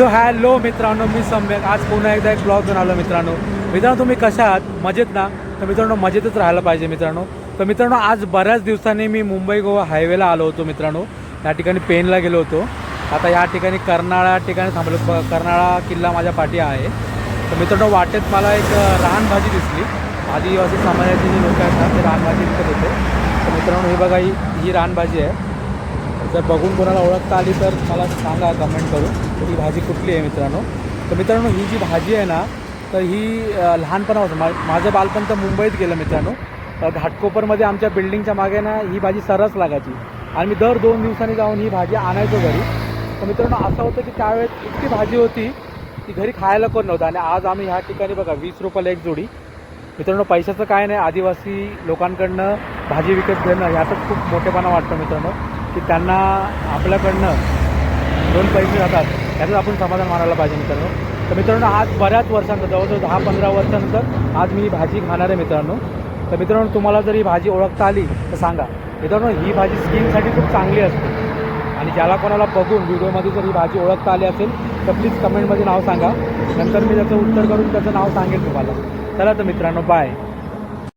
So hello मित्रांनो. मी सम्यक. आज पुन्हा एकदा एक ब्लॉग घेऊन आलो मित्रांनो. मित्रांनो तुम्ही कशा आहात? मजेत ना? तर मित्रांनो मजेतच राहायला पाहिजे मित्रांनो. तर मित्रांनो आज बऱ्याच दिवसांनी मी मुंबई गोवा हायवेला आलो होतो मित्रांनो. या ठिकाणी पेनला गेलो होतो. आता या ठिकाणी कर्नाळा ठिकाणी थांबलो. प- कर्नाळा किल्ला माझ्या पाठी आहे. तर मित्रांनो वाटेत मला एक रानभाजी दिसली. आदिवासी समाजाचे जी लोक आहेत ना ते रानभाजी विकत होते. तर मित्रांनो हे बघा ही ही रानभाजी आहे. जर बघून कोणाला ओळखता आली तर मला सांगा कमेंट करून. तर ही भाजी कुठली आहे मित्रांनो? तर मित्रांनो ही जी भाजी आहे ना तर ही लहानपणापासून मा माझं बालपण तर मुंबईत गेलं मित्रांनो. तर घाटकोपरमध्ये आमच्या बिल्डिंगच्या मागे ना ही भाजी सरस लागायची. आणि मी दर दोन दिवसांनी जाऊन ही भाजी आणायचो घरी. तर मित्रांनो असं होतं की त्यावेळेस इतकी भाजी होती की घरी खायला कोण नव्हतं. आणि आज आम्ही ह्या ठिकाणी बघा वीस रुपयाला एक जोडी. मित्रांनो पैशाचं काय नाही. आदिवासी लोकांकडनं भाजी विकत घेणं ह्यातच खूप मोठेपणा वाटतं मित्रांनो. की त्यांना आपल्याकडनं दोन पैसे जातात त्याचं आपण समाधान मानायला पाहिजे मित्रांनो. तर मित्रांनो आज बऱ्याच वर्षानंतर जवळजवळ दहा पंधरा वर्षानंतर आज मी भाजी खाणार आहे मित्रांनो. तर मित्रांनो तुम्हाला जर ही भाजी ओळखता आली तर सांगा. मित्रांनो ही भाजी स्किनसाठी खूप चांगली असते. आणि ज्याला कोणाला बघून व्हिडिओमध्ये जर ही भाजी ओळखता आली असेल तर प्लीज कमेंटमध्ये नाव सांगा. नंतर मी त्याचं उत्तर करून त्याचं नाव सांगेल तुम्हाला. चला तर मित्रांनो बाय